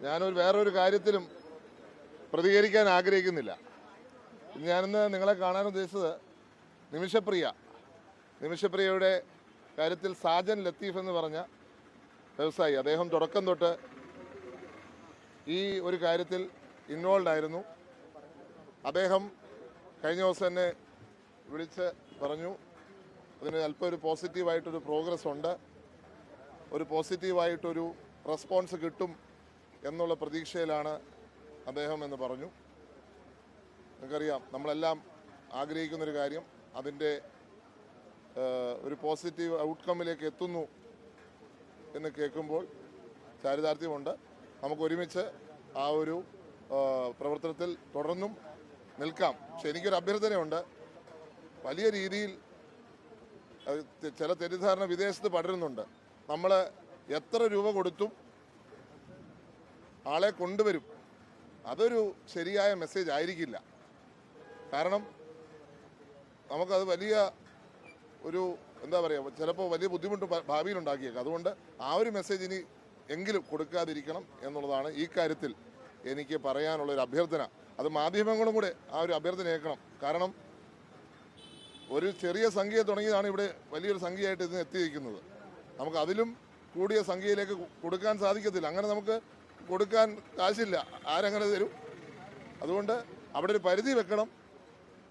ഞാനൊരു വേറൊരു കാര്യത്തിലും പ്രതികരിക്കാൻ ആഗ്രഹിക്കുന്നില്ല. ഞാനിന്ന് നിങ്ങളെ കാണാൻ ഉദ്ദേശിച്ചത് നിമിഷപ്രിയ. നിമിഷപ്രിയയുടെ കാര്യത്തിൽ സാജൻ ലത്തീഫ് എന്ന് പറഞ്ഞ വ്യവസായി. അദ്ദേഹം തുടക്കം തൊട്ട് ഈ ഒരു കാര്യത്തിൽ ഇൻവോൾവ് ആയിരുന്നു. അദ്ദേഹം കഴിഞ്ഞ ദിവസം തന്നെ വിളിച്ച് പറഞ്ഞു അതിന് അല്പം ഒരു പോസിറ്റീവായിട്ടൊരു പ്രോഗ്രസ് ഉണ്ട്. ഒരു പോസിറ്റീവായിട്ടൊരു റെസ്പോൺസ് കിട്ടും എന്നുള്ള പ്രതീക്ഷയിലാണ് അദ്ദേഹം എന്ന് പറഞ്ഞു. നിങ്ങൾക്കറിയാം നമ്മളെല്ലാം ആഗ്രഹിക്കുന്നൊരു കാര്യം അതിന്റെ ഒരു പോസിറ്റീവ് ഔട്ട്കമ്മിലേക്ക് എത്തുന്നു എന്ന് കേൾക്കുമ്പോൾ ചാരിതാർത്ഥ്യമുണ്ട്. നമുക്ക് ഒരുമിച്ച് ആ ഒരു പ്രവർത്തനത്തിൽ തുടർന്നും നിൽക്കാം. പക്ഷെ എനിക്കൊരു അഭ്യർത്ഥനയുണ്ട്. വലിയ രീതിയിൽ ചില തെറ്റിദ്ധാരണ വിദേശത്ത് പടരുന്നുണ്ട്. നമ്മൾ എത്ര രൂപ കൊടുത്തും ആളെ കൊണ്ടുവരും. അതൊരു ശരിയായ മെസ്സേജ് ആയിരിക്കില്ല. കാരണം നമുക്കത് വലിയ ഒരു എന്താ പറയുക ചിലപ്പോൾ വലിയ ബുദ്ധിമുട്ട് ഭാവിയിൽ ഉണ്ടാക്കിയേക്കും. അതുകൊണ്ട് ആ ഒരു മെസ്സേജ് ഇനി എങ്കിലും കൊടുക്കാതിരിക്കണം എന്നുള്ളതാണ് ഈ കാര്യത്തിൽ എനിക്ക് പറയാനുള്ള ഒരു അഭ്യർത്ഥന. അത് മാധ്യമങ്ങളും കൂടെ ആ ഒരു അഭ്യർത്ഥന ഏൽക്കണം. കാരണം ഒരു ചെറിയ സംഖ്യ തുടങ്ങിയതാണ് ഇവിടെ വലിയൊരു സംഖ്യയായിട്ട് ഇതിന് എത്തിയിരിക്കുന്നത്. നമുക്ക് അതിലും കൂടിയ സംഖ്യയിലേക്ക് കൊടുക്കാൻ സാധിക്കത്തില്ല. അങ്ങനെ നമുക്ക് കൊടുക്കാൻ കാശില്ല. ആരങ്ങനെ തരും? അതുകൊണ്ട് അവിടെ ഒരു പരിധി വെക്കണം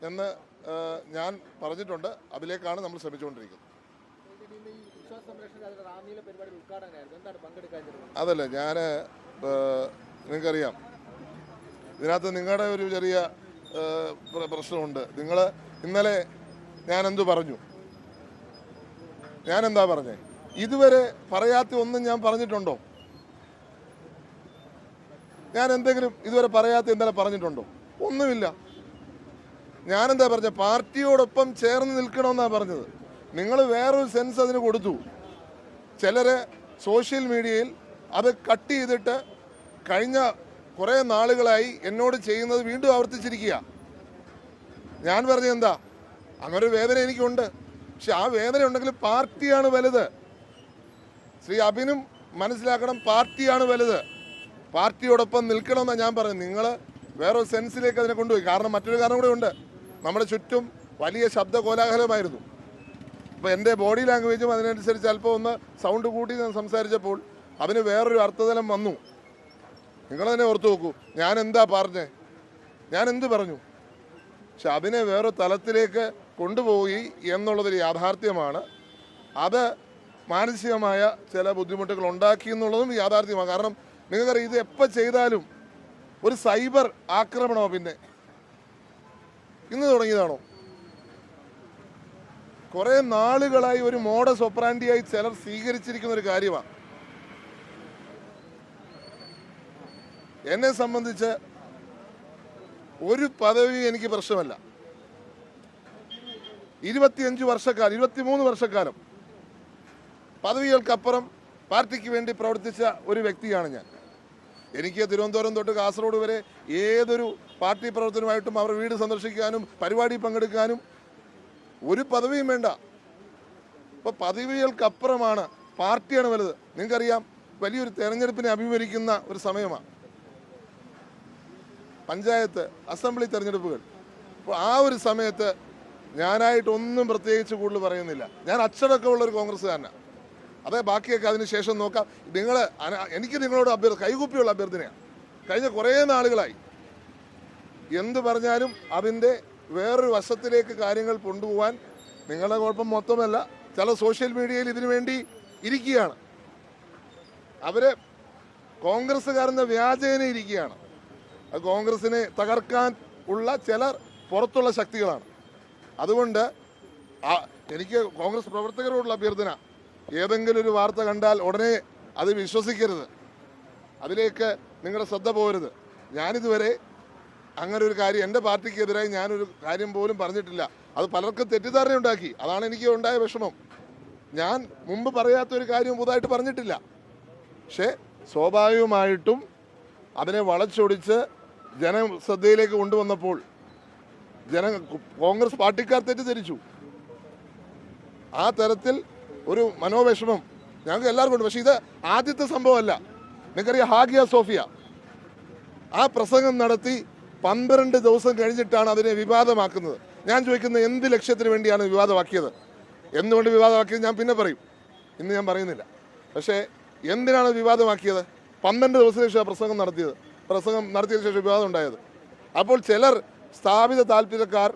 എന്ന് ഞാൻ പറഞ്ഞിട്ടുണ്ട്. അതിലേക്കാണ് നമ്മൾ ശ്രമിച്ചുകൊണ്ടിരിക്കുന്നത്. അതല്ല ഞാൻ നിങ്ങൾക്കറിയാം. ഇതിനകത്ത് നിങ്ങളുടെ ഒരു ചെറിയ പ്രശ്നമുണ്ട്. നിങ്ങൾ ഇന്നലെ ഞാൻ എന്തു പറഞ്ഞു? ഞാൻ എന്താ പറഞ്ഞേ? ഇതുവരെ പറയാത്ത ഒന്നും ഞാൻ പറഞ്ഞിട്ടുണ്ടോ? ഞാൻ എന്തെങ്കിലും ഇതുവരെ പറയാത്ത ഇന്നലെ പറഞ്ഞിട്ടുണ്ടോ? ഒന്നുമില്ല. ഞാനെന്താ പറഞ്ഞത് പാർട്ടിയോടൊപ്പം ചേർന്ന് നിൽക്കണമെന്നാണ് പറഞ്ഞത്. നിങ്ങൾ വേറൊരു സെൻസ് അതിന് കൊടുത്തു. ചിലരെ സോഷ്യൽ മീഡിയയിൽ അത് കട്ട് ചെയ്തിട്ട് കഴിഞ്ഞ കുറേ നാളുകളായി എന്നോട് ചെയ്യുന്നത് വീണ്ടും ആവർത്തിച്ചിരിക്കുക. ഞാൻ പറഞ്ഞത് എന്താ? അങ്ങനൊരു വേദന എനിക്കുണ്ട്. പക്ഷെ ആ വേദന ഉണ്ടെങ്കിൽ പാർട്ടിയാണ് വലുത്. ശ്രീ അബിനും മനസ്സിലാക്കണം പാർട്ടിയാണ് വലുത്. പാർട്ടിയോടൊപ്പം നിൽക്കണമെന്നാണ് ഞാൻ പറഞ്ഞത്. നിങ്ങൾ വേറൊരു സെൻസിലേക്ക് അതിനെ കൊണ്ടുപോയി. കാരണം മറ്റൊരു കാരണം കൂടെ ഉണ്ട്. നമ്മുടെ ചുറ്റും വലിയ ശബ്ദ കോലാഹലമായിരുന്നു. അപ്പോൾ എന്റെ ബോഡി ലാംഗ്വേജും അതിനനുസരിച്ച് അല്പം ഒന്ന് സൗണ്ട് കൂട്ടി ഞാൻ സംസാരിച്ചപ്പോൾ അതിന് വേറൊരു അർത്ഥതലം വന്നു. നിങ്ങൾ തന്നെ ഓർത്തു നോക്കൂ. ഞാൻ എന്താ പറഞ്ഞേ? ഞാൻ എന്ത് പറഞ്ഞു? പക്ഷെ അതിനെ വേറെ തലത്തിലേക്ക് കൊണ്ടുപോയി എന്നുള്ളതൊരു യാഥാർത്ഥ്യമാണ്. അത് മാനസികമായ ചില ബുദ്ധിമുട്ടുകൾ ഉണ്ടാക്കി എന്നുള്ളതും യാഥാർത്ഥ്യമാണ്. കാരണം നിങ്ങൾക്കറിയാം ഇത് എപ്പോൾ ചെയ്താലും ഒരു സൈബർ ആക്രമണമോ പിന്നെ. ഇന്ന് തുടങ്ങിയതാണോ? കുറെ നാളുകളായി ഒരു മോഡ സൊപ്രാൻഡിയായി ചിലർ സ്വീകരിച്ചിരിക്കുന്ന ഒരു കാര്യമാണ് എന്നെ സംബന്ധിച്ച് ഒരു പദവി എനിക്ക് പ്രശ്നമല്ല. ഇരുപത്തിയഞ്ച് വർഷക്കാലം ഇരുപത്തിമൂന്ന് വർഷക്കാലം പദവികൾക്കപ്പുറം പാർട്ടിക്ക് വേണ്ടി പ്രവർത്തിച്ച ഒരു വ്യക്തിയാണ് ഞാൻ. എനിക്ക് തിരുവനന്തപുരം തൊട്ട് കാസർഗോഡ് വരെ ഏതൊരു പാർട്ടി പ്രവർത്തനമായിട്ടും അവർ വീട് സന്ദർശിക്കാനും പരിപാടി പങ്കെടുക്കാനും ഒരു പദവിയും വേണ്ട. ഇപ്പൊ പദവികൾക്കപ്പുറമാണ് പാർട്ടിയാണ് വലുത്. നിങ്ങൾക്കറിയാം വലിയൊരു തെരഞ്ഞെടുപ്പിനെ അഭിമുഖീകരിക്കുന്ന ഒരു സമയമാണ് പഞ്ചായത്ത് അസംബ്ലി തെരഞ്ഞെടുപ്പുകൾ. അപ്പോൾ ആ ഒരു സമയത്ത് ഞാനായിട്ടൊന്നും പ്രത്യേകിച്ച് കൂടുതൽ പറയുന്നില്ല. ഞാൻ അച്ചടക്കമുള്ള ഒരു കോൺഗ്രസ്സുകാരനാണ് അതെ ബാക്കിയൊക്കെ അതിന് ശേഷം നോക്കാം. നിങ്ങൾ എനിക്ക് നിങ്ങളോട് അഭ്യർത്ഥ കൈകുപ്പിയുള്ള അഭ്യർത്ഥനയാണ്. കഴിഞ്ഞ കുറേ നാളുകളായി. എന്ത് പറഞ്ഞാലും അതിന്റെ വേറൊരു വശത്തിലേക്ക് കാര്യങ്ങൾ കൊണ്ടുപോകാൻ നിങ്ങളുടെ കുഴപ്പം മൊത്തമല്ല. ചില സോഷ്യൽ മീഡിയയിൽ ഇതിനു വേണ്ടി ഇരിക്കുകയാണ്. അവരെ കോൺഗ്രസ്സുകാരന്റെ വ്യാജേന ഇരിക്കുകയാണ്. അത് കോൺഗ്രസിനെ തകർക്കാൻ ഉള്ള ചിലർ പുറത്തുള്ള ശക്തികളാണ്. അതുകൊണ്ട് എനിക്ക് കോൺഗ്രസ് പ്രവർത്തകരോടുള്ള അഭ്യർത്ഥന ഏതെങ്കിലും ഒരു വാർത്ത കണ്ടാൽ ഉടനെ അത് വിശ്വസിക്കരുത്. അതിലേക്ക് നിങ്ങളുടെ ശ്രദ്ധ പോകരുത്. ഞാനിതുവരെ അങ്ങനെ ഒരു കാര്യം എന്റെ പാർട്ടിക്കെതിരായി ഞാനൊരു കാര്യം പോലും പറഞ്ഞിട്ടില്ല. അത് പലർക്കും തെറ്റിദ്ധാരണ ഉണ്ടാക്കി അതാണ് എനിക്ക് ഉണ്ടായ വിഷമം. ഞാൻ മുമ്പ് പറയാത്ത ഒരു കാര്യം പുതുതായിട്ട് പറഞ്ഞിട്ടില്ല. പക്ഷേ സ്വാഭാവികമായിട്ടും അതിനെ വളച്ചൊടിച്ച് ജനശ്രദ്ധയിലേക്ക് കൊണ്ടുവന്നപ്പോൾ ജന കോൺഗ്രസ് പാർട്ടിക്കാർ തെറ്റിദ്ധരിച്ചു. ആ തരത്തിൽ ഒരു മനോവിഷമം ഞങ്ങൾക്ക് എല്ലാവർക്കും ഉണ്ട്. പക്ഷേ ഇത് ആദ്യത്തെ സംഭവമല്ല. നിങ്ങൾക്കറിയാം ഹാഗിയ സോഫിയ. ആ പ്രസംഗം നടത്തി പന്ത്രണ്ട് ദിവസം കഴിഞ്ഞിട്ടാണ് അതിനെ വിവാദമാക്കുന്നത്. ഞാൻ ചോദിക്കുന്നത് എന്ത് ലക്ഷ്യത്തിന് വേണ്ടിയാണ് വിവാദമാക്കിയത്? എന്തുകൊണ്ട് വിവാദമാക്കിയത് ഞാൻ പിന്നെ പറയും. ഇന്ന് ഞാൻ പറയുന്നില്ല. പക്ഷേ എന്തിനാണ് വിവാദമാക്കിയത്? പന്ത്രണ്ട് ദിവസത്തിന് ശേഷം പ്രസംഗം നടത്തിയത്. പ്രസംഗം നടത്തിയതിനു ശേഷം വിവാദം ഉണ്ടായത്. അപ്പോൾ ചിലർ സ്ഥാപിത താല്പര്യക്കാർ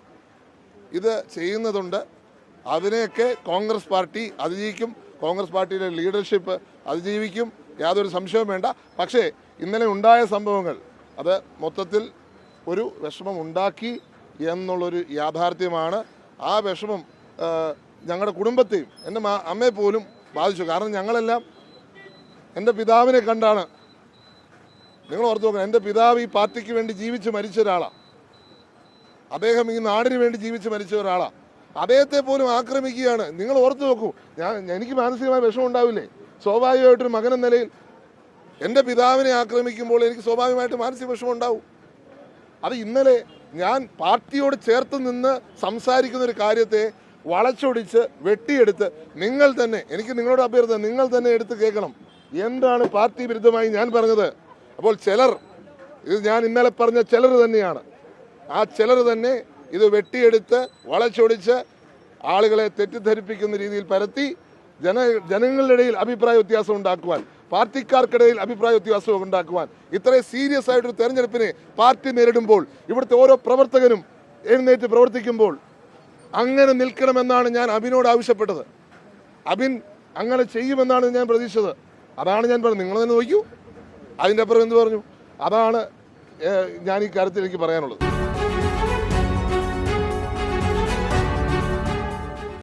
ഇത് ചെയ്യുന്നതുണ്ട്. അതിനെയൊക്കെ കോൺഗ്രസ് പാർട്ടി അതിജീവിക്കും കോൺഗ്രസ് പാർട്ടിയുടെ ലീഡർഷിപ്പ് അതിജീവിക്കും. യാതൊരു സംശയവും വേണ്ട. പക്ഷേ ഇന്നലെ ഉണ്ടായ സംഭവങ്ങൾ അത് മൊത്തത്തിൽ ഒരു വിഷമം ഉണ്ടാക്കി എന്നുള്ളൊരു യാഥാർത്ഥ്യമാണ്. ആ വിഷമം ഞങ്ങളുടെ കുടുംബത്തെയും എന്റെ അമ്മയെ പോലും ബാധിച്ചു. കാരണം ഞങ്ങളെല്ലാം എന്റെ പിതാവിനെ കണ്ടാണ്. നിങ്ങൾ ഓർത്ത് നോക്കണം എന്റെ പിതാവ് ഈ പാർട്ടിക്ക് വേണ്ടി ജീവിച്ച് മരിച്ച ഒരാളാണ് അദ്ദേഹം ഈ നാടിന് വേണ്ടി ജീവിച്ച് മരിച്ച ഒരാളാണ് അദ്ദേഹത്തെ പോലും ആക്രമിക്കുകയാണ്. നിങ്ങൾ ഓർത്തു നോക്കൂ ഞാൻ എനിക്ക് മാനസികമായ വിഷമം ഉണ്ടാവില്ലേ? സ്വാഭാവികമായിട്ടൊരു മകൻ എന്ന നിലയിൽ എന്റെ പിതാവിനെ ആക്രമിക്കുമ്പോൾ എനിക്ക് സ്വാഭാവികമായിട്ട് മാനസിക വിഷമം ഉണ്ടാവും. അത് ഇന്നലെ ഞാൻ പാർട്ടിയോട് ചേർത്ത് നിന്ന് സംസാരിക്കുന്ന ഒരു കാര്യത്തെ വളച്ചൊടിച്ച് വെട്ടിയെടുത്ത് നിങ്ങൾ തന്നെ എനിക്ക് നിങ്ങളോട് അഭ്യർത്ഥന നിങ്ങൾ തന്നെ എടുത്ത് കേൾക്കണം. എന്താണ് പാർട്ടി വിരുദ്ധമായി ഞാൻ പറഞ്ഞത്? അപ്പോൾ ചിലർ ഇത് ഞാൻ ഇന്നലെ പറഞ്ഞ ചിലർ തന്നെയാണ്. ആ ചിലർ തന്നെ ഇത് വെട്ടിയെടുത്ത് വളച്ചൊടിച്ച് ആളുകളെ തെറ്റിദ്ധരിപ്പിക്കുന്ന രീതിയിൽ പരത്തി ജന ജനങ്ങളുടെ ഇടയിൽ അഭിപ്രായ വ്യത്യാസം ഉണ്ടാക്കുവാൻ പാർട്ടിക്കാർക്കിടയിൽ അഭിപ്രായ വ്യത്യാസം ഉണ്ടാക്കുവാൻ ഇത്രയും സീരിയസ് ആയിട്ടൊരു തെരഞ്ഞെടുപ്പിനെ പാർട്ടി നേരിടുമ്പോൾ ഇവിടുത്തെ ഓരോ പ്രവർത്തകനും എഴുന്നേറ്റ് പ്രവർത്തിക്കുമ്പോൾ അങ്ങനെ നിൽക്കണമെന്നാണ് ഞാൻ അബിനോട് ആവശ്യപ്പെട്ടത്. അബിൻ അങ്ങനെ ചെയ്യുമെന്നാണ് ഞാൻ പ്രതീക്ഷിച്ചത്. അതാണ് ഞാൻ പറഞ്ഞത്. നിങ്ങൾ തന്നെ നോക്കൂ. അതിന്റെ അപ്പുറം എന്ത് പറഞ്ഞു? അതാണ് ഞാൻ ഈ കാര്യത്തിൽ എനിക്ക് പറയാനുള്ളത്.